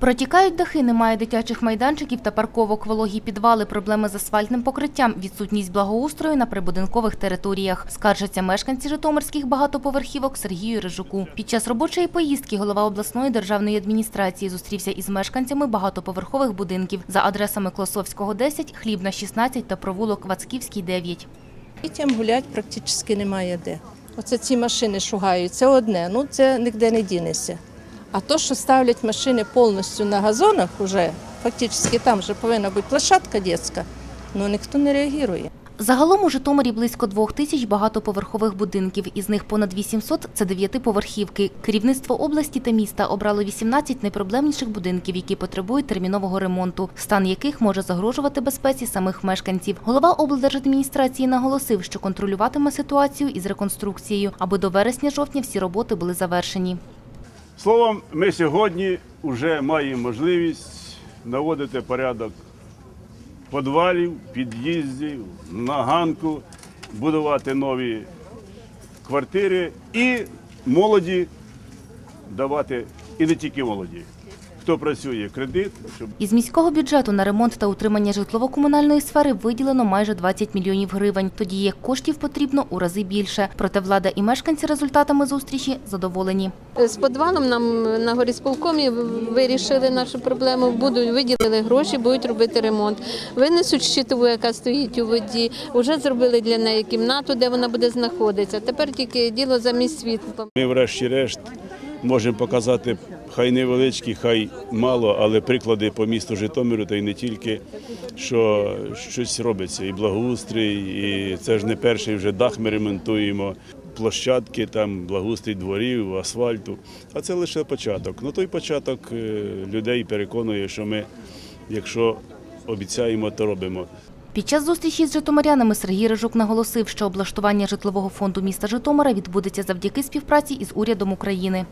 Протікають дахи, немає дитячих майданчиків та парковок, вологі підвали, проблеми з асфальтним покриттям, відсутність благоустрою на прибудинкових територіях. Скаржаться мешканці житомирських багатоповерхівок Сергію Рижуку. Під час робочої поїздки голова обласної державної адміністрації зустрівся із мешканцями багатоповерхових будинків за адресами Клосовського 10, Хлібна 16 та провулок Вацківський 9. Дітям гулять практично немає де. Оце ці машини шугають, це одне, ну це ніде не дінеться. А то, що ставлять машини повністю на газонах, уже фактично там вже повинна бути площадка дитяча, ну ніхто не реагує. Загалом у Житомирі близько двох тисяч багатоповерхових будинків, із них понад 800 – це дев'ятиповерхівки. Керівництво області та міста обрало 18 найпроблемніших будинків, які потребують термінового ремонту, стан яких може загрожувати безпеці самих мешканців. Голова облдержадміністрації наголосив, що контролюватиме ситуацію із реконструкцією, аби до вересня-жовтня всі роботи були завершені. Словом, ми сьогодні вже маємо можливість наводити порядок подвалів, під'їздів, на ганку, будувати нові квартири і молоді давати, і не тільки молоді. Хто працює кредит, щоб Із міського бюджету на ремонт та утримання житлово-комунальної сфери виділено майже 20 мільйонів гривень, тоді як коштів потрібно у рази більше. Проте влада і мешканці результатами зустрічі задоволені. З підвалом нам на горісполкомі вирішили нашу проблему. Будуть виділили гроші, будуть робити ремонт. Винесуть щитову, яка стоїть у воді. Вже зробили для неї кімнату, де вона буде знаходитися. Тепер тільки діло замість світла. ми врешті-решт можемо показати хай невеличкі, хай мало, але приклади по місту Житомиру, та й не тільки, що щось робиться, і благоустрій, і це ж не перший вже дах ми ремонтуємо. Площадки, там благоустрій дворів, асфальту. А це лише початок. Ну той початок е, людей переконує, що ми, якщо обіцяємо, то робимо. Під час зустрічі з житомирянами Сергій Рижук наголосив, що облаштування житлового фонду міста Житомира відбудеться завдяки співпраці із урядом України.